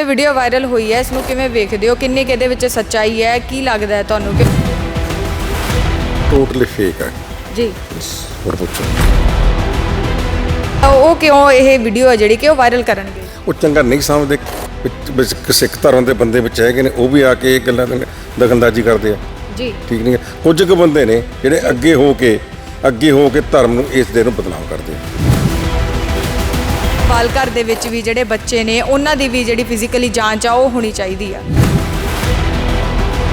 ਇਹ video viral ਹੋਈ ਹੈ ਇਸ ਨੂੰ ਕਿਵੇਂ ਵੇਖਦੇ ਹੋ? ਕਿੰਨੀ ਕੁ ਇਹਦੇ ਵਿੱਚ ਸੱਚਾਈ ਹੈ? ਕੀ ਲੱਗਦਾ ਹੈ ਤੁਹਾਨੂੰ? ਕਿ ਟੋਟਲੀ ਫੇਕ ਹੈ। ਜੀ। ਹੋਰ ਪੁੱਛੋ। ਉਹ ਕਿਉਂ ਇਹ ਵੀਡੀਓ ਹੈ ਜਿਹੜੀ ਕਿ ਉਹ ਵਾਇਰਲ ਕਰਨਗੇ? ਉਹ ਚੰਗਾ ਨਹੀਂ ਸਮਝਦੇ। ਵਿੱਚ- ਵਿੱਚ ਸਿੱਖ ਧਰਮ ਦੇ ਬੰਦੇ ਵਿੱਚ ਹੈਗੇ ਨੇ ਉਹ ਵੀ ਆ ਕੇ ਇਹ ਗੱਲਾਂ ਦੇ ਦਖਲਅੰਦਾਜ਼ੀ ਕਰਦੇ ਆ। ਜੀ। ਠੀਕ ਨਹੀਂ ਹੈ? ਕੁਝ ਕੁ ਬੰਦੇ ਨੇ ਜਿਹੜੇ ਅੱਗੇ ਹੋ ਕੇ ਅੱਗੇ ਹੋ ਕੇ ਧਰਮ ਨੂੰ ਇਸ ਦੇ ਨੂੰ ਬਦਨਾਮ ਕਰਦੇ ਆ। ਬਾਲ ਘਰ ਦੇ ਵਿੱਚ ਵੀ ਜਿਹੜੇ ਬੱਚੇ ਨੇ ਉਹਨਾਂ ਦੀ ਵੀ ਜਿਹੜੀ ਫਿਜ਼ੀਕਲੀ ਜਾਂਚ ਆ ਉਹ ਹੋਣੀ ਚਾਹੀਦੀ ਆ।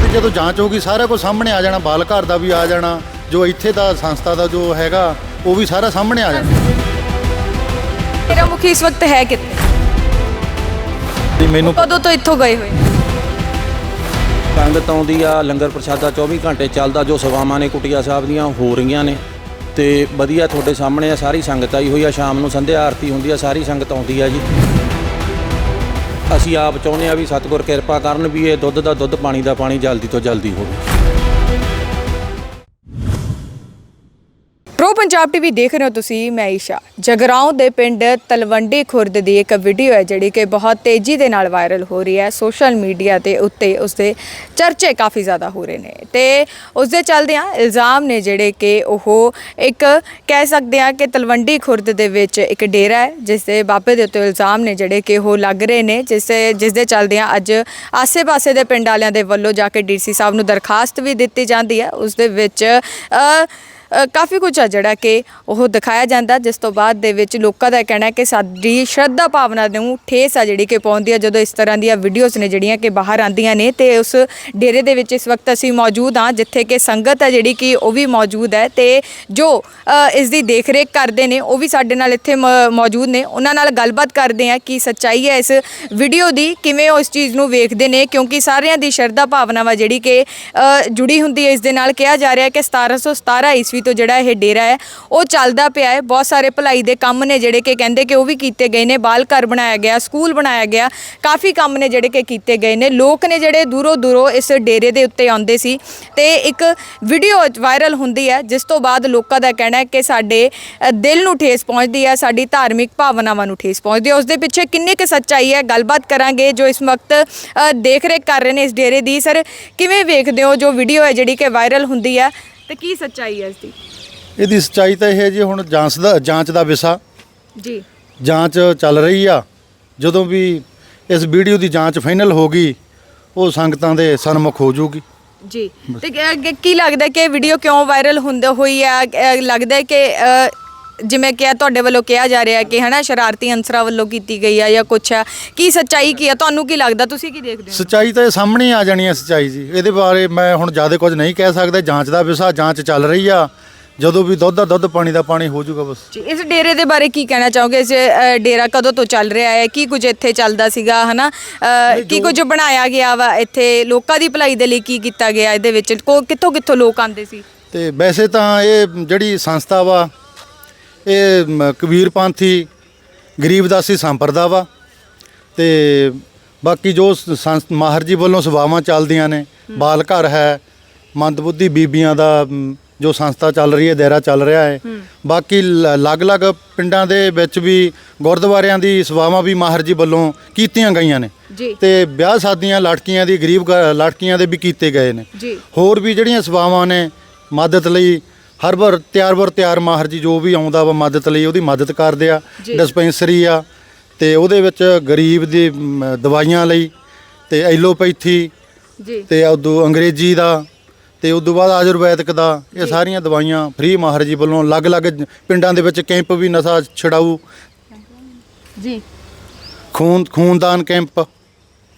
ਤੇ ਜਦੋਂ ਜਾਂਚ ਹੋਗੀ ਸਾਰਾ ਕੁਝ ਸਾਹਮਣੇ ਆ ਜਾਣਾ ਬਾਲ ਘਰ ਦਾ ਵੀ ਆ ਜਾਣਾ ਜੋ ਇੱਥੇ ਦਾ ਸੰਸਥਾ ਦਾ ਜੋ ਹੈਗਾ ਉਹ ਵੀ ਸਾਰਾ ਸਾਹਮਣੇ ਆ ਜਾਣਾ। ਮੇਰਾ ਮੁਖੀ ਇਸ ਵਕਤ ਹੈ ਕਿੱਥੇ? ਵੀ ਮੈਨੂੰ ਕਦੋਂ ਤੋਂ ਇੱਥੋਂ ਗਏ ਹੋਏ? ਸੰਗਤ ਆਉਂਦੀ ਆ ਲੰਗਰ ਪ੍ਰਸ਼ਾਦਾ 24 ਘੰਟੇ ਚੱਲਦਾ ਜੋ ਸੇਵਾਵਾਂ ਨੇ ਕੁਟੀਆ ਸਾਹਿਬ ਦੀਆਂ ਹੋ ਰਹੀਆਂ ਨੇ। ਤੇ ਵਧੀਆ ਤੁਹਾਡੇ ਸਾਹਮਣੇ ਆ, ਸਾਰੀ ਸੰਗਤ ਆਈ ਹੋਈ ਆ, ਸ਼ਾਮ ਨੂੰ ਸੰਧਿਆ ਆਰਤੀ ਹੁੰਦੀ ਆ, ਸਾਰੀ ਸੰਗਤ ਆਉਂਦੀ ਆ ਜੀ। ਅਸੀਂ ਆਪ ਚਾਹੁੰਦੇ ਆ ਵੀ ਸਤਿਗੁਰ ਕਿਰਪਾ ਕਰਨ ਵੀ ਇਹ ਦੁੱਧ ਦਾ ਦੁੱਧ ਪਾਣੀ ਦਾ ਪਾਣੀ ਜਲਦੀ ਤੋਂ ਜਲਦੀ ਹੋਵੇ। ਪੰਜਾਬ ਟੀਵੀ ਦੇਖ ਰਹੇ ਹੋ ਤੁਸੀਂ, ਮੈਂ ਈਸ਼ਾ। ਜਗਰਾਉਂ ਦੇ ਪਿੰਡ ਤਲਵੰਡੀ ਖੁਰਦ ਦੀ ਇੱਕ ਵੀਡੀਓ ਹੈ ਜਿਹੜੀ ਕਿ ਬਹੁਤ ਤੇਜ਼ੀ ਦੇ ਨਾਲ ਵਾਇਰਲ ਹੋ ਰਹੀ ਹੈ। ਸੋਸ਼ਲ ਮੀਡੀਆ ਤੇ ਉੱਤੇ ਉਸਦੇ ਚਰਚੇ ਕਾਫੀ ਜ਼ਿਆਦਾ ਹੋ ਰਹੇ ਨੇ ਤੇ ਉਸਦੇ ਚੱਲਦਿਆਂ ਇਲਜ਼ਾਮ ਨੇ ਜਿਹੜੇ ਕਿ ਉਹ ਇੱਕ ਕਹਿ ਸਕਦੇ ਆ ਕਿ ਤਲਵੰਡੀ ਖੁਰਦ ਦੇ ਵਿੱਚ ਇੱਕ ਡੇਰਾ ਹੈ, ਜਿਸ ਦੇ ਬਾਬੇ ਦੇ ਉੱਤੇ ਇਲਜ਼ਾਮ ਨੇ ਜਿਹੜੇ ਕਿ ਉਹ ਲੱਗ ਰਹੇ ਨੇ, ਜਿਸ ਦੇ ਜਿਸ ਦੇ ਚੱਲਦਿਆਂ ਅੱਜ ਆਸੇ-ਪਾਸੇ ਦੇ ਪਿੰਡ ਵਾਲਿਆਂ ਦੇ ਵੱਲੋਂ ਜਾ ਕੇ ਡੀਸੀ ਸਾਹਿਬ ਨੂੰ ਦਰਖਾਸਤ ਵੀ ਦਿੱਤੀ ਜਾਂਦੀ ਹੈ। ਉਸ ਦੇ ਵਿੱਚ ਅ, ਕਾਫੀ ਕੁਝ ਆ ਜਿਹੜਾ ਕਿ ਉਹ ਦਿਖਾਇਆ ਜਾਂਦਾ। ਜਿਸ ਤੋਂ ਬਾਅਦ ਦੇ ਵਿੱਚ ਲੋਕਾਂ ਦਾ ਕਹਿਣਾ ਹੈ ਕਿ ਸਾਡੀ ਸ਼ਰਧਾ ਭਾਵਨਾ ਨੂੰ ਠੇਸ ਆ ਜਿਹੜੀ ਕਿ ਪਹੁੰਚਦੀ ਆ ਜਦੋਂ ਇਸ ਤਰ੍ਹਾਂ ਦੀਆਂ ਵੀਡੀਓਜ਼ ਨੇ ਜਿਹੜੀਆਂ ਕਿ ਬਾਹਰ ਆਉਂਦੀਆਂ ਨੇ ਤੇ ਉਸ ਡੇਰੇ ਦੇ ਵਿੱਚ ਇਸ ਵਕਤ ਅਸੀਂ ਮੌਜੂਦ ਹਾਂ ਜਿੱਥੇ ਕਿ ਸੰਗਤ ਆ ਜਿਹੜੀ ਕਿ ਉਹ ਵੀ ਮੌਜੂਦ ਹੈ ਤੇ ਜੋ ਅ, ਇਸ ਦੀ ਦੇਖਰੇਖ ਕਰਦੇ ਨੇ ਉਹ ਵੀ ਸਾਡੇ ਨਾਲ ਇੱਥੇ ਮ- ਮੌਜੂਦ ਨੇ। ਉਹਨਾਂ ਨਾਲ ਗੱਲਬਾਤ ਕਰਦੇ ਆ ਕਿ ਸੱਚਾਈ ਹੈ ਇਸ ਵੀਡੀਓ ਦੀ ਕਿਵੇਂ ਉਹ ਇਸ ਚੀਜ਼ ਨੂੰ ਵੇਖਦੇ ਨੇ ਕਿਉਂਕਿ ਸਾਰਿਆਂ ਦੀ ਸ਼ਰਧਾ ਭਾਵਨਾਵਾਂ ਜਿਹੜੀ ਕਿ ਅ, ਜੁੜੀ ਹੁੰਦੀ ਹੈ। ਇਸ ਦੇ ਨਾਲ ਕਿਹਾ ਜਾ ਰਿਹਾ ਹੈ ਕਿ 1717 ਈਸਵੀ ਤੋਂ ਜਿਹੜਾ ਇਹ ਡੇਰਾ ਹੈ, ਉਹ ਚੱਲਦਾ ਪਿਆ ਹੈ। ਬਹੁਤ ਸਾਰੇ ਭਲਾਈ ਦੇ ਕੰਮ ਨੇ ਜਿਹੜੇ ਕਿ ਕਹਿੰਦੇ ਕਿ ਉਹ ਵੀ ਕੀਤੇ ਗਏ ਨੇ। ਬਾਲ ਘਰ ਬਣਾਇਆ ਗਿਆ, ਸਕੂਲ ਬਣਾਇਆ ਗਿਆ, ਕਾਫੀ ਕੰਮ ਨੇ ਜਿਹੜੇ ਕਿ ਕੀਤੇ ਗਏ ਨੇ। ਲੋਕ ਨੇ ਜਿਹੜੇ ਦੂਰੋਂ ਦੂਰੋਂ ਇਸ ਡੇਰੇ ਦੇ ਉੱਤੇ ਆਉਂਦੇ ਸੀ ਤੇ ਇੱਕ ਵੀਡੀਓ ਵਾਇਰਲ ਹੁੰਦੀ ਹੈ, ਜਿਸ ਤੋਂ ਬਾਅਦ ਲੋਕਾਂ ਦਾ ਕਹਿਣਾ ਹੈ ਕਿ ਸਾਡੇ ਦਿਲ ਨੂੰ ਠੇਸ ਪਹੁੰਚਦੀ ਹੈ, ਸਾਡੀ ਧਾਰਮਿਕ ਭਾਵਨਾਵਾਂ ਨੂੰ ਠੇਸ ਪਹੁੰਚਦੀ ਹੈ। ਉਸ ਦੇ ਪਿੱਛੇ ਕਿੰਨੀ ਕੁ ਸੱਚਾਈ ਹੈ, ਗੱਲਬਾਤ ਕਰਾਂਗੇ ਜੋ ਇਸ ਵਕਤ ਦੇਖ ਰੇਖ ਕਰ ਰਹੇ ਨੇ ਇਸ ਡੇਰੇ ਦੀ। ਸਰ, ਕਿਵੇਂ ਵੇਖਦੇ ਹੋ ਜੋ ਵੀਡੀਓ ਹੈ ਜਿਹੜੀ ਕਿ ਵਾਇਰਲ ਹੁੰਦੀ ਹੈ? ਤੇ ਕੀ ਸੱਚਾਈ ਹੈ ਇਸ ਦੀ ਇਹਦੀ ਸੱਚਾਈ ਤਾਂ ਇਹ ਹੈ ਜੀ ਹੁਣ ਜਾਂਚ ਦਾ ਜਾਂਚ ਦਾ ਵਿਸ਼ਾ। ਜੀ। ਜਾਂਚ ਚੱਲ ਰਹੀ ਆ। ਜਦੋਂ ਵੀ ਇਸ ਵੀਡੀਓ ਦੀ ਜਾਂਚ ਫਾਈਨਲ ਹੋ ਗਈ ਉਹ ਸੰਗਤਾਂ ਦੇ ਸਨਮੁਖ ਹੋ ਜਾਊਗੀ ਜੀ। ਤੇ ਕੀ- ਲੱਗਦਾ ਕਿ ਵੀਡੀਓ ਕਿਉਂ ਵਾਇਰਲ ਹੁੰਦਾ ਹੋਈ ਅ, ਲੱਗਦਾ ਕਿ ਜਿਵੇਂ ਕਿ ਤੁਹਾਡੇ ਵੱਲੋਂ ਕਿਹਾ ਜਾ ਰਿਹਾ ਹੈ ਕਿ ਹਨਾ ਸ਼ਰਾਰਤੀ ਅੰਸਰਾਂ ਵੱਲੋਂ ਕੀਤੀ ਗਈ ਆ ਜਾਂ ਕੁਛ ਆ। ਕੀ ਸੱਚਾਈ ਕੀ ਆ? ਤੁਹਾਨੂੰ ਕੀ ਲੱਗਦਾ? ਤੁਸੀਂ ਕੀ ਦੇਖਦੇ ਹੋ? ਸੱਚਾਈ ਤਾਂ ਇਹ ਸਾਹਮਣੇ ਆ ਜਾਣੀ ਹੈ ਸੱਚਾਈ ਜੀ। ਇਹਦੇ ਬਾਰੇ ਮੈਂ ਹੁਣ ਜ਼ਿਆਦਾ ਕੁਝ ਨਹੀਂ ਕਹਿ ਸਕਦਾ। ਜਾਂਚ ਦਾ ਵਿਸ਼ਾ ਜਾਂਚ ਚੱਲ ਰਹੀ ਆ। ਜਦੋਂ ਵੀ ਦੁੱਧ ਦਾ ਦੁੱਧ ਪਾਣੀ ਦਾ ਪਾਣੀ ਹੋ ਜਾਊਗਾ ਬਸ। ਜੀ ਇਸ ਡੇਰੇ ਦੇ ਬਾਰੇ ਕੀ ਕਹਿਣਾ ਚਾਹੋਗੇ? ਇਸ ਅ, ਡੇਰਾ ਕਦੋਂ ਤੋਂ ਚੱਲ ਰਿਹਾ ਹੈ? ਕੀ ਕੁਝ ਇੱਥੇ ਚੱਲਦਾ ਸੀਗਾ ਹਨਾ? ਅ, ਕੀ ਕੁਝ ਬਣਾਇਆ ਗਿਆ ਵਾ ਇੱਥੇ? ਲੋਕਾਂ ਦੀ ਭਲਾਈ ਦੇ ਲਈ ਕੀ ਕੀਤਾ ਗਿਆ? ਇਹਦੇ ਵਿੱਚ ਕੋ- ਕਿੱਥੋਂ ਕਿੱਥੋਂ ਲੋਕ ਆਉਂਦੇ ਸੀ? ਤੇ ਵੈਸੇ ਤਾਂ ਇਹ ਜਿਹੜੀ ਸੰਸਥਾ ਵਾ ਇਹ ਮ- ਕਬੀਰ ਪੰਥੀ ਗਰੀਬਦਾਸੀ ਸੰਪਰਦਾ ਵਾ ਤੇ ਬਾਕੀ ਜੋ ਸ- ਸੰਸ- ਮਾਹਰ ਜੀ ਵੱਲੋਂ ਸੇਵਾਵਾਂ ਚੱਲਦੀਆਂ ਨੇ ਬਾਲ ਘਰ ਹੈ ਮੰਦਬੁੱਧੀ ਬੀਬੀਆਂ ਦਾ ਮ, ਜੋ ਸੰਸਥਾ ਚੱਲ ਰਹੀ ਹੈ ਦਾਇਰਾ ਚੱਲ ਰਿਹਾ ਹੈ। ਬਾਕੀ ਲ- ਅਲੱਗ-ਅਲੱਗ ਪਿੰਡਾਂ ਦੇ ਵਿੱਚ ਵੀ ਗੁਰਦੁਆਰਿਆਂ ਦੀ ਸੇਵਾਵਾਂ ਵੀ ਮਾਹਰ ਜੀ ਵੱਲੋਂ ਕੀਤੀਆਂ ਗਈਆਂ ਨੇ। ਜੀ। ਤੇ ਵਿਆਹ ਸ਼ਾਦੀਆਂ ਲੜਕੀਆਂ ਦੀ ਗਰੀਬ ਘ- ਲੜਕੀਆਂ ਦੇ ਵੀ ਕੀਤੇ ਗਏ ਨੇ। ਜੀ। ਹੋਰ ਵੀ ਜਿਹੜੀਆਂ ਸੇਵਾਵਾਂ ਨੇ ਮਦਦ ਲਈ ਹਰ ਵਾਰ ਤਿਆਰ ਵਰ ਤਿਆਰ ਮਾਹਰ ਜੀ ਜੋ ਵੀ ਆਉਂਦਾ ਵਾ ਮਦਦ ਲਈ ਉਹਦੀ ਮਦਦ ਕਰਦੇ ਆ। ਡਿਸਪੈਂਸਰੀ ਆ ਤੇ ਉਹਦੇ ਵਿੱਚ ਗਰੀਬ ਦੀ ਮ, ਦਵਾਈਆਂ ਲਈ ਤੇ ਐਲੋਪੈਥੀ ਜੀ। ਤੇ ਉਦੋਂ ਅੰਗਰੇਜ਼ੀ ਦਾ ਤੇ ਉਦੋਂ ਬਾਅਦ ਆਯੁਰਵੈਦਿਕ ਦਾ ਇਹ ਸਾਰੀਆਂ ਦਵਾਈਆਂ ਫ੍ਰੀ ਮਾਹਰ ਜੀ ਵੱਲੋਂ ਅਲੱਗ-ਅਲੱਗ ਪਿੰਡਾਂ ਦੇ ਵਿੱਚ ਕੈਂਪ ਵੀ ਨਸ਼ਾ ਛਡਾਊ। ਜੀ। ਖੂਨ ਖੂਨਦਾਨ ਕੈਂਪ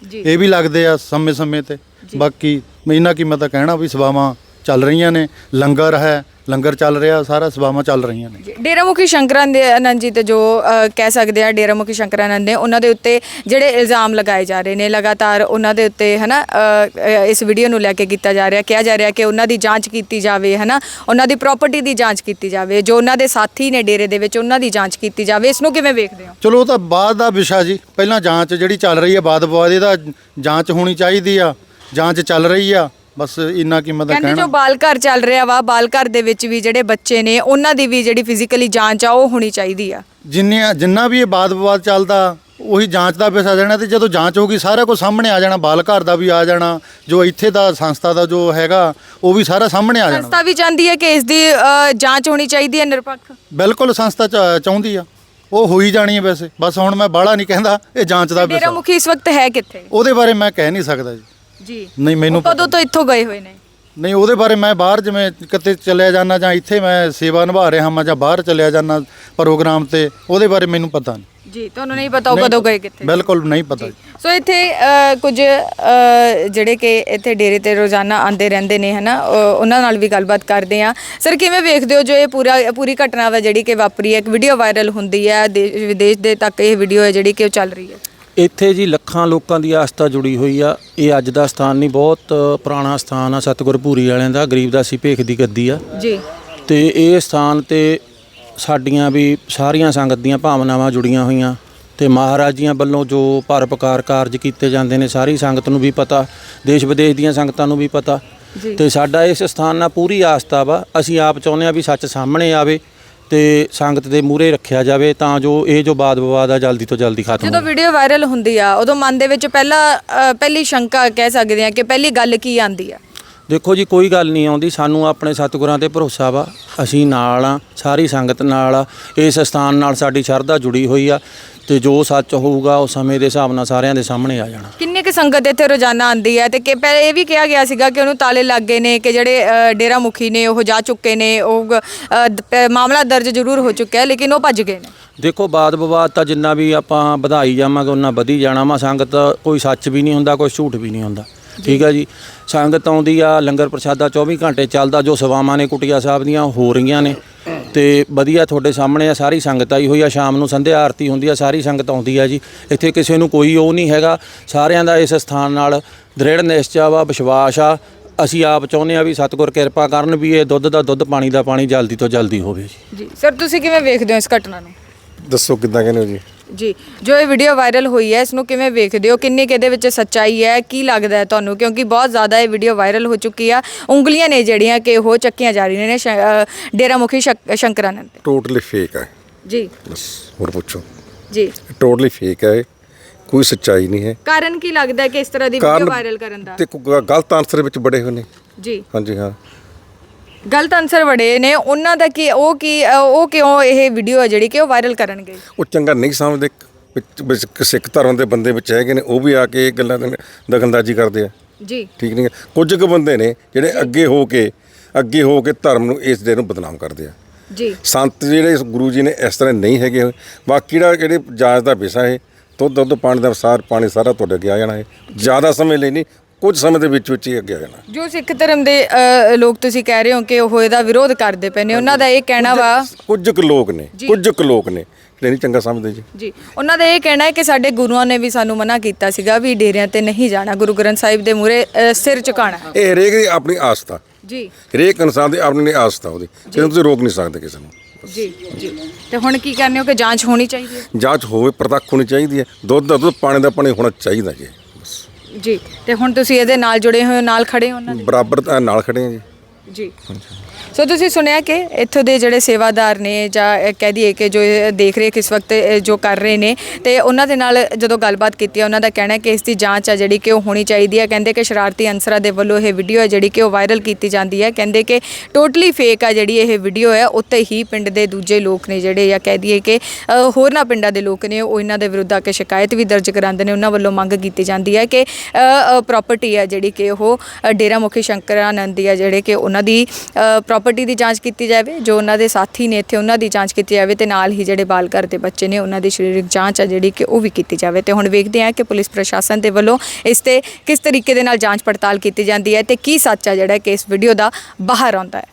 ਜੀ। ਇਹ ਵੀ ਲੱਗਦੇ ਆ ਸਮੇਂ-ਸਮੇਂ ਤੇ। ਬਾਕੀ ਇਹਨਾਂ ਕੀ ਮੈਂ ਤਾਂ ਕਹਿਣਾ ਵੀ ਸੇਵਾਵਾਂ ਚੱਲ ਰਹੀਆਂ ਨੇ ਲੰਗਰ ਹੈ ਲੰਗਰ ਚੱਲ ਰਿਹਾ ਸਾਰਾ ਸੇਵਾਵਾਂ ਚੱਲ ਰਹੀਆਂ ਨੇ। ਡੇਰਾ ਮੁਖੀ ਸ਼ੰਕਰਾਨੰਦ ਜੀ ਤੇ ਜੋ ਅ, ਕਹਿ ਸਕਦੇ ਆ ਡੇਰਾ ਮੁਖੀ ਸ਼ੰਕਰਾਨੰਦ ਨੇ ਉਹਨਾਂ ਦੇ ਉੱਤੇ ਜਿਹੜੇ ਇਲਜ਼ਾਮ ਲਗਾਏ ਜਾ ਰਹੇ ਨੇ ਲਗਾਤਾਰ ਉਹਨਾਂ ਦੇ ਉੱਤੇ ਹਨਾ ਅ, ਅ, ਇਸ ਵੀਡੀਓ ਨੂੰ ਲੈ ਕੇ ਕੀਤਾ ਜਾ ਰਿਹਾ ਕਿਹਾ ਜਾ ਰਿਹਾ ਕਿ ਉਹਨਾਂ ਦੀ ਜਾਂਚ ਕੀਤੀ ਜਾਵੇ ਹਨਾ ਉਹਨਾਂ ਦੀ ਪ੍ਰਾਪਰਟੀ ਦੀ ਜਾਂਚ ਕੀਤੀ ਜਾਵੇ ਜੋ ਉਹਨਾਂ ਦੇ ਸਾਥੀ ਨੇ ਡੇਰੇ ਦੇ ਵਿੱਚ ਉਹਨਾਂ ਦੀ ਜਾਂਚ ਕੀਤੀ ਜਾਵੇ ਇਸ ਨੂੰ ਕਿਵੇਂ ਵੇਖਦੇ ਹੋ? ਚਲੋ ਉਹ ਤਾਂ ਬਾਅਦ ਦਾ ਵਿਸ਼ਾ ਜੀ ਪਹਿਲਾਂ ਜਾਂਚ ਜਿਹੜੀ ਚੱਲ ਰਹੀ ਹੈ ਬਾਅਦ ਬਾਅਦ ਇਹਦਾ ਜਾਂਚ ਹੋਣੀ ਚਾਹੀਦੀ ਆ ਜਾਂਚ ਚੱਲ ਰਹੀ ਆ। ਬਸ ਇੰਨਾ ਕੀ ਮੈਂ ਤਾਂ ਕਹਿੰਦੇ ਜੋ ਕਹਿਣਾ। ਬਾਲ ਘਰ ਚੱਲ ਰਿਹਾ ਵਾ ਬਾਲ ਘਰ ਦੇ ਵਿੱਚ ਵੀ ਜਿਹੜੇ ਬੱਚੇ ਨੇ ਉਹਨਾਂ ਦੀ ਵੀ ਜਿਹੜੀ ਫਿਜ਼ੀਕਲੀ ਜਾਂਚ ਆ ਉਹ ਹੋਣੀ ਚਾਹੀਦੀ ਆ। ਜਿੰਨੇ ਜਿੰਨਾ ਵੀ ਇਹ ਬਾਦ ਵਿਵਾਦ ਚੱਲਦਾ ਉਹੀ ਜਾਂਚ ਦਾ ਵਿਸ਼ਾ ਜਾਣਾ ਤੇ ਜਦੋਂ ਜਾਂਚ ਹੋਊਗੀ ਸਾਰਾ ਕੁਝ ਸਾਹਮਣੇ ਆ ਜਾਣਾ ਬਾਲ ਘਰ ਦਾ ਵੀ ਆ ਜਾਣਾ ਜੋ ਇੱਥੇ ਦਾ ਸੰਸਥਾ ਦਾ ਜੋ ਹੈਗਾ ਉਹ ਵੀ ਸਾਰਾ ਸਾਹਮਣੇ ਆ ਜਾਣਾ। ਸੰਸਥਾ ਵੀ ਚਾਹੁੰਦੀ ਹੈ ਕਿ ਇਸ ਦੀ ਅ, ਜਾਂਚ ਹੋਣੀ ਚਾਹੀਦੀ ਹੈ ਨਿਰਪੱਖ? ਬਿਲਕੁਲ ਸੰਸਥਾ ਚ- ਚਾਹੁੰਦੀ ਆ। ਉਹ ਹੋਈ ਜਾਣੀ ਹੈ ਵੈਸੇ। ਬਸ ਹੁਣ ਮੈਂ ਬਾਹਲਾ ਨਹੀਂ ਕਹਿੰਦਾ ਇਹ ਜਾਂਚ ਦਾ ਡੇਰਾ ਵਿਸ਼ਾ। ਮੁਖੀ ਇਸ ਵਕਤ ਹੈ ਕਿੱਥੇ? ਉਹਦੇ ਬਾਰੇ ਮੈਂ ਕਹਿ ਨਹੀਂ ਸਕਦਾ ਜੀ। ਜੀ। ਨਹੀਂ ਮੈਨੂੰ ਉਹ ਕਦੋਂ ਤੋਂ ਇੱਥੋਂ ਗਏ ਹੋਏ ਨੇ? ਨਹੀਂ ਉਹਦੇ ਬਾਰੇ ਮੈਂ ਬਾਹਰ ਜਿਵੇਂ ਕਿਤੇ ਚਲਿਆ ਜਾਣਾ ਜਾਂ ਇੱਥੇ ਮੈਂ ਸੇਵਾ ਨਿਭਾ ਰਿਹਾ ਹਾਂ ਜਾਂ ਬਾਹਰ ਚਲਿਆ ਜਾਣਾ ਪ੍ਰੋਗਰਾਮ ਤੇ ਉਹਦੇ ਬਾਰੇ ਮੈਨੂੰ ਪਤਾ ਨਹੀਂ। ਜੀ ਤੁਹਾਨੂੰ ਨਹੀਂ ਪਤਾ ਉਹ ਕਦੋਂ ਗਏ ਕਿੱਥੇ? ਬਿਲਕੁਲ ਨਹੀਂ ਪਤਾ। ਜੀ। ਸੋ ਇੱਥੇ ਅ, ਕੁਝ ਅ, ਜਿਹੜੇ ਕਿ ਇੱਥੇ ਡੇਰੇ ਤੇ ਰੋਜ਼ਾਨਾ ਆਉਂਦੇ ਰਹਿੰਦੇ ਨੇ ਹਨਾ ਉਹਨਾਂ ਨਾਲ ਵੀ ਗੱਲਬਾਤ ਕਰਦੇ ਆ ਸਰ ਕਿਵੇਂ ਵੇਖਦੇ ਹੋ ਜੋ ਇਹ ਪੂਰਾ ਪੂਰੀ ਘਟਨਾ ਵਾ ਜਿਹੜੀ ਕਿ ਵਾਪਰੀ ਹੈ? ਇੱਕ ਵੀਡੀਓ ਵਾਇਰਲ ਹੁੰਦੀ ਹੈ ਦੇਸ਼ ਵਿਦੇਸ਼ ਦੇ ਤੱਕ ਇਹ ਵੀਡੀਓ ਹੈ ਜਿਹੜੀ ਕਿ ਉਹ ਚੱਲ ਰਹੀ ਹੈ। ਇੱਥੇ ਜੀ ਲੱਖਾਂ ਲੋਕਾਂ ਦੀ ਆਸਥਾ ਜੁੜੀ ਹੋਈ ਆ। ਇਹ ਅੱਜ ਦਾ ਸਥਾਨ ਨਹੀਂ ਬਹੁਤ ਪੁਰਾਣਾ ਸਥਾਨ ਆ ਸਤਿਗੁਰ ਭੂਰੀ ਵਾਲਿਆਂ ਦਾ ਗਰੀਬਦਾਸੀ ਭੇਖ ਦੀ ਗੱਦੀ ਆ। ਜੀ। ਤੇ ਇਹ ਸਥਾਨ ਤੇ ਸਾਡੀਆਂ ਵੀ ਸਾਰੀਆਂ ਸੰਗਤ ਦੀਆਂ ਭਾਵਨਾਵਾਂ ਜੁੜੀਆਂ ਹੋਈਆਂ। ਤੇ ਮਹਾਰਾਜ ਜੀਆਂ ਵੱਲੋਂ ਜੋ ਪਰਪਕਾਰ ਕਾਰਜ ਕੀਤੇ ਜਾਂਦੇ ਨੇ ਸਾਰੀ ਸੰਗਤ ਨੂੰ ਵੀ ਪਤਾ ਦੇਸ਼ ਵਿਦੇਸ਼ ਦੀਆਂ ਸੰਗਤਾਂ ਨੂੰ ਵੀ ਪਤਾ। ਤੇ ਸਾਡਾ ਇਸ ਸਥਾਨ ਨਾਲ ਪੂਰੀ ਆਸਥਾ ਵਾ। ਅਸੀਂ ਆਪ ਚਾਹੁੰਦੇ ਆ ਵੀ ਸੱਚ ਸਾਹਮਣੇ ਆਵੇ। ਤੇ ਸੰਗਤ ਦੇ ਮੂਹਰੇ ਰੱਖਿਆ ਜਾਵੇ ਤਾਂ ਜੋ ਇਹ ਜੋ ਬਾਦ ਵਿਵਾਦ ਆ ਜਲਦੀ ਤੋਂ ਜਲਦੀ ਖਤਮ ਜਦੋਂ ਹੋਵੇ ਵੀਡੀਓ ਵਾਇਰਲ ਹੁੰਦੀ ਆ ਉਦੋਂ ਮਨ ਦੇ ਵਿੱਚ ਪਹਿਲਾ ਅ, ਪਹਿਲੀ ਸ਼ੰਕਾ ਕਹਿ ਸਕਦੇ ਆ ਕਿ ਪਹਿਲੀ ਗੱਲ ਕੀ ਆਂਦੀ ਆ? ਦੇਖੋ ਜੀ ਕੋਈ ਗੱਲ ਨਹੀਂ ਆਉਂਦੀ ਸਾਨੂੰ ਆਪਣੇ ਸਤਿਗੁਰਾਂ ਤੇ ਭਰੋਸਾ ਵਾ ਅਸੀਂ ਨਾਲ ਆ ਸਾਰੀ ਸੰਗਤ ਨਾਲ ਆ ਇਸ ਸਥਾਨ ਨਾਲ ਸਾਡੀ ਸ਼ਰਧਾ ਜੁੜੀ ਹੋਈ ਆ ਤੇ ਜੋ ਸੱਚ ਹੋਊਗਾ ਉਹ ਸਮੇਂ ਦੇ ਹਿਸਾਬ ਨਾਲ ਸਾਰਿਆਂ ਦੇ ਸਾਹਮਣੇ ਆ ਜਾਣਾ। ਕਿੰਨੇ ਕੁ ਸੰਗਤ ਇੱਥੇ ਰੋਜ਼ਾਨਾ ਆਂਦੀ ਹੈ? ਤੇ ਕਿ ਪਹਿਲੇ ਇਹ ਵੀ ਕਿਹਾ ਗਿਆ ਸੀਗਾ ਕਿ ਉਹਨੂੰ ਤਾਲੇ ਲੱਗ ਗਏ ਨੇ ਕਿ ਜਿਹੜੇ ਅ, ਡੇਰਾ ਮੁਖੀ ਨੇ ਉਹ ਜਾ ਚੁੱਕੇ ਨੇ ਉਹ ਅ, ਦ- ਪ- ਮਾਮਲਾ ਦਰਜ ਜ਼ਰੂਰ ਹੋ ਚੁੱਕਿਆ ਹੈ ਲੇਕਿਨ ਉਹ ਭੱਜ ਗਏ ਨੇ। ਦੇਖੋ ਬਾਦ ਵਿਵਾਦ ਤਾਂ ਜਿੰਨਾ ਵੀ ਆਪਾਂ ਵਧਾਈ ਜਾਵਾਂਗੇ ਉਹਨਾਂ ਵਧੀ ਜਾਣਾ ਵਾ ਸੰਗਤ ਕੋਈ ਸੱਚ ਵੀ ਨਹੀਂ ਹੁੰਦਾ ਕੋਈ ਝੂਠ ਵੀ ਨਹੀਂ ਹੁੰਦਾ। ਠੀਕ ਹੈ ਜੀ। ਸੰਗਤ ਆਉਂਦੀ ਆ ਲੰਗਰ ਪ੍ਰਸ਼ਾਦਾ 24 ਘੰਟੇ ਚੱਲਦਾ ਜੋ ਸੇਵਾਵਾਂ ਨੇ ਕੁਟੀਆ ਸਾਹਿਬ ਦੀਆਂ ਹੋ ਰਹੀਆਂ ਨੇ। ਤੇ ਵਧੀਆ ਤੁਹਾਡੇ ਸਾਹਮਣੇ ਆ ਸਾਰੀ ਸੰਗਤ ਆਈ ਹੋਈ ਆ ਸ਼ਾਮ ਨੂੰ ਸੰਧਿਆ ਆਰਤੀ ਹੁੰਦੀ ਆ ਸਾਰੀ ਸੰਗਤ ਆਉਂਦੀ ਆ ਜੀ। ਇੱਥੇ ਕਿਸੇ ਨੂੰ ਕੋਈ ਉਹ ਨਹੀਂ ਹੈਗਾ ਸਾਰਿਆਂ ਦਾ ਇਸ ਸਥਾਨ ਨਾਲ ਦ੍ਰਿੜ ਨਿਸ਼ਚਾ ਵਾ ਵਿਸ਼ਵਾਸ ਆ। ਅਸੀਂ ਆਪ ਚਾਹੁੰਦੇ ਆ ਵੀ ਸਤਿਗੁਰ ਕਿਰਪਾ ਕਰਨ ਵੀ ਇਹ ਦੁੱਧ ਦਾ ਦੁੱਧ ਪਾਣੀ ਦਾ ਪਾਣੀ ਜਲਦੀ ਤੋਂ ਜਲਦੀ ਹੋਵੇ ਜੀ। ਜੀ ਸਰ ਤੁਸੀਂ ਕਿਵੇਂ ਵੇਖਦੇ ਹੋ ਇਸ ਘਟਨਾ ਨੂੰ? ਦੱਸੋ ਕਿੱਦਾਂ ਕਹਿੰਦੇ ਹੋ ਜੀ? ਜੀ ਜੋ ਇਹ ਵੀਡੀਓ ਵਾਇਰਲ ਹੋਈ ਹੈ ਇਸ ਨੂੰ ਕਿਵੇਂ ਵੇਖਦੇ ਹੋ? ਕਿੰਨੀ ਕੁ ਇਹਦੇ ਵਿੱਚ ਸੱਚਾਈ ਹੈ? ਕੀ ਲੱਗਦਾ ਹੈ ਤੁਹਾਨੂੰ? ਕਿਉਂਕਿ ਬਹੁਤ ਜ਼ਿਆਦਾ ਇਹ ਵੀਡੀਓ ਵਾਇਰਲ ਹੋ ਚੁੱਕੀ ਆ। ਉਂਗਲੀਆਂ ਨੇ ਜਿਹੜੀਆਂ ਕਿ ਉਹ ਚੱਕੀਆਂ ਜਾ ਰਹੀਆਂ ਨੇ ਸ਼- ਅ, ਡੇਰਾ ਮੁਖੀ ਸ਼ਕ- ਸ਼ੰਕਰਾਨੰਦ ਤੇ। ਟੋਟਲੀ ਫੇਕ ਹੈ। ਜੀ। ਬਸ ਹੋਰ ਪੁੱਛੋ। ਜੀ। ਟੋਟਲੀ ਫੇਕ ਹੈ। ਇਹ। ਕੋਈ ਸੱਚਾਈ ਨਹੀਂ ਹੈ। ਕਾਰਨ ਕੀ ਲੱਗਦਾ ਹੈ ਕਿ ਇਸ ਤਰ੍ਹਾਂ ਦੀ ਵੀਡੀਓ ਵਾਇਰਲ ਕਰਨ ਦਾ? ਤੇ ਕੋਈ ਗ- ਗਲਤ ਆਨਸਰ ਵਿੱਚ ਬੜੇ ਹੋਏ ਨੇ। ਜੀ। ਹਾਂਜੀ ਹਾਂ। ਗਲਤ ਆਨਸਰ ਵੜੇ ਨੇ। ਉਹਨਾਂ ਦਾ ਕੀ ਉਹ ਕੀ ਉਹ ਕਿਉਂ ਇਹ ਵੀਡੀਓ ਹੈ ਜਿਹੜੀ ਕਿ ਉਹ ਵਾਇਰਲ ਕਰਨਗੇ? ਉਹ ਚੰਗਾ ਨਹੀਂ ਸਮਝਦੇ। ਵਿੱਚ ਵਿੱਚ ਸਿੱਖ ਧਰਮ ਦੇ ਬੰਦੇ ਵਿੱਚ ਹੈਗੇ ਨੇ ਉਹ ਵੀ ਆ ਕੇ ਇਹ ਗੱਲਾਂ ਦੇ ਦਖਲਅੰਦਾਜ਼ੀ ਕਰਦੇ ਆ। ਜੀ। ਠੀਕ ਨਹੀਂ ਹੈ? ਕੁਝ ਕੁ ਬੰਦੇ ਨੇ ਜਿਹੜੇ ਅੱਗੇ ਹੋ ਕੇ ਅੱਗੇ ਹੋ ਕੇ ਧਰਮ ਨੂੰ ਇਸ ਦੇ ਨੂੰ ਬਦਨਾਮ ਕਰਦੇ ਆ। ਜੀ। ਸੰਤ ਜਿਹੜੇ ਗੁਰੂ ਜੀ ਨੇ ਇਸ ਤਰ੍ਹਾਂ ਨਹੀਂ ਹੈਗੇ। ਬਾਕੀ ਜਿਹੜਾ ਜਿਹੜੇ ਜਾਂਚ ਦਾ ਵਿਸ਼ਾ ਹੈ ਦੁੱਧ ਦੁੱਧ ਪਾਣੀ ਦਾ ਸਾਰ ਪਾਣੀ ਸਾਰਾ ਤੁਹਾਡੇ ਅੱਗੇ ਆ ਜਾਣਾ ਹੈ ਜ਼ਿਆਦਾ ਸਮੇਂ ਲਈ ਨਹੀਂ ਕੁਝ ਸਮੇਂ ਦੇ ਵਿੱਚ ਵਿੱਚ ਹੀ ਅੱਗੇ ਆ ਜਾਣਾ। ਜੋ ਸਿੱਖ ਧਰਮ ਦੇ ਅ, ਲੋਕ ਤੁਸੀਂ ਕਹਿ ਰਹੇ ਹੋ ਕਿ ਉਹ ਇਹਦਾ ਵਿਰੋਧ ਕਰਦੇ ਪਏ ਨੇ ਉਹਨਾਂ ਦਾ ਇਹ ਕਹਿਣਾ ਵਾ ਕੁਝ ਕੁ ਲੋਕ ਨੇ ਕੁਝ ਕੁ ਲੋਕ ਨੇ ਜਿਹੜੇ ਨਹੀਂ ਚੰਗਾ ਸਮਝਦੇ ਜੀ। ਜੀ ਉਹਨਾਂ ਦਾ ਇਹ ਕਹਿਣਾ ਹੈ ਕਿ ਸਾਡੇ ਗੁਰੂਆਂ ਨੇ ਵੀ ਸਾਨੂੰ ਮਨਾ ਕੀਤਾ ਸੀਗਾ ਵੀ ਡੇਰਿਆਂ ਤੇ ਨਹੀਂ ਜਾਣਾ ਗੁਰੂ ਗ੍ਰੰਥ ਸਾਹਿਬ ਦੇ ਮੂਰੇ ਸਿਰ ਝੁਕਾਣਾ ਹੈ ਇਹ ਹਰੇਕ ਦੀ ਆਪਣੀ ਆਸਥਾ। ਜੀ। ਹਰੇਕ ਇਨਸਾਨ ਦੀ ਆਪਣੀ ਆਸਥਾ ਉਹਦੀ ਜਿਹਨੂੰ ਤੁਸੀਂ ਰੋਕ ਨਹੀਂ ਸਕਦੇ ਕਿਸੇ ਨੂੰ। ਜੀ ਜੀ। ਤੇ ਹੁਣ ਕੀ ਕਹਿੰਦੇ ਹੋ ਕਿ ਜਾਂਚ ਹੋਣੀ ਚਾਹੀਦੀ ਹੈ? ਜਾਂਚ ਹੋਵੇ ਪ੍ਰਤੱਖ ਹੋਣੀ ਚਾਹੀਦੀ ਹੈ। ਦੁੱਧ ਦਾ ਦੁੱਧ ਪਾਣੀ ਦਾ ਪਾਣੀ ਹੋਣਾ ਚਾਹੀਦਾ ਜੀ। ਜੀ, ਤੇ ਹੁਣ ਤੁਸੀਂ ਇਹਦੇ ਨਾਲ ਜੁੜੇ ਹੋਏ ਹੋ, ਨਾਲ ਖੜੇ ਹੋ ਉਹਨਾਂ ਦੇ? ਬਰਾਬਰ ਤਾਂ ਨਾਲ ਖੜੇ ਆ ਜੀ। ਜੀ। ਸੋ ਤੁਸੀਂ ਸੁਣਿਆ ਕਿ ਇੱਥੋਂ ਦੇ ਜਿਹੜੇ ਸੇਵਾਦਾਰ ਨੇ ਜਾਂ ਇਹ ਕਹਿ ਦਈਏ ਕਿ ਜੋ ਇਹ ਦੇਖ ਰੇਖ ਇਸ ਵਕਤ ਇਹ ਜੋ ਕਰ ਰਹੇ ਨੇ ਤੇ ਉਹਨਾਂ ਦੇ ਨਾਲ ਜਦੋਂ ਗੱਲਬਾਤ ਕੀਤੀ ਹੈ ਉਹਨਾਂ ਦਾ ਕਹਿਣਾ ਹੈ ਕਿ ਇਸ ਦੀ ਜਾਂਚ ਆ ਜਿਹੜੀ ਕਿ ਉਹ ਹੋਣੀ ਚਾਹੀਦੀ ਹੈ। ਕਹਿੰਦੇ ਕਿ ਸ਼ਰਾਰਤੀ ਅਨਸਰਾਂ ਦੇ ਵੱਲੋਂ ਇਹ ਵੀਡੀਓ ਹੈ ਜਿਹੜੀ ਕਿ ਉਹ ਵਾਇਰਲ ਕੀਤੀ ਜਾਂਦੀ ਹੈ। ਕਹਿੰਦੇ ਕਿ ਟੋਟਲੀ ਫੇਕ ਆ ਜਿਹੜੀ ਇਹ ਵੀਡੀਓ ਹੈ ਉੱਤੇ ਹੀ ਪਿੰਡ ਦੇ ਦੂਜੇ ਲੋਕ ਨੇ ਜਿਹੜੇ ਜਾਂ ਕਹਿ ਦਈਏ ਕਿ ਅ, ਹੋਰਨਾਂ ਪਿੰਡਾਂ ਦੇ ਲੋਕ ਨੇ ਉਹ ਇਹਨਾਂ ਦੇ ਵਿਰੁੱਧ ਆ ਕੇ ਸ਼ਿਕਾਇਤ ਵੀ ਦਰਜ ਕਰਾਉਂਦੇ ਨੇ। ਉਹਨਾਂ ਵੱਲੋਂ ਮੰਗ ਕੀਤੀ ਜਾਂਦੀ ਹੈ ਕਿ ਪ੍ਰਾਪਰਟੀ ਹੈ ਜਿਹੜੀ ਕਿ ਉਹ ਅ, ਡੇਰਾ ਮੁਖੀ ਸ਼ੰਕਰਾਨੰਦ ਦੀ ਹੈ ਜਿਹੜੇ ਕਿ ਉਹਨਾਂ ਦੀ ਪ੍ਰਾਪਰਟੀ ਦੀ ਜਾਂਚ ਕੀਤੀ ਜਾਵੇ, ਜੋ ਉਹਨਾਂ ਦੇ ਸਾਥੀ ਨੇ ਇੱਥੇ ਉਹਨਾਂ ਦੀ ਜਾਂਚ ਕੀਤੀ ਜਾਵੇ ਤੇ ਨਾਲ ਹੀ ਜਿਹੜੇ ਬਾਲ ਘਰ ਦੇ ਬੱਚੇ ਨੇ ਉਹਨਾਂ ਦੀ ਸਰੀਰਕ ਜਾਂਚ ਆ ਜਿਹੜੀ ਕਿ ਉਹ ਵੀ ਕੀਤੀ ਜਾਵੇ। ਤੇ ਹੁਣ ਵੇਖਦੇ ਹਾਂ ਕਿ ਪੁਲਿਸ ਪ੍ਰਸ਼ਾਸਨ ਦੇ ਵੱਲੋਂ ਇਸ ਤੇ ਕਿਸ ਤਰੀਕੇ ਦੇ ਨਾਲ ਜਾਂਚ ਪੜਤਾਲ ਕੀਤੀ ਜਾਂਦੀ ਹੈ ਤੇ ਕੀ ਸੱਚ ਆ ਜਿਹੜਾ ਕਿ ਇਸ ਵੀਡੀਓ ਦਾ ਬਾਹਰ ਆਉਂਦਾ ਹੈ।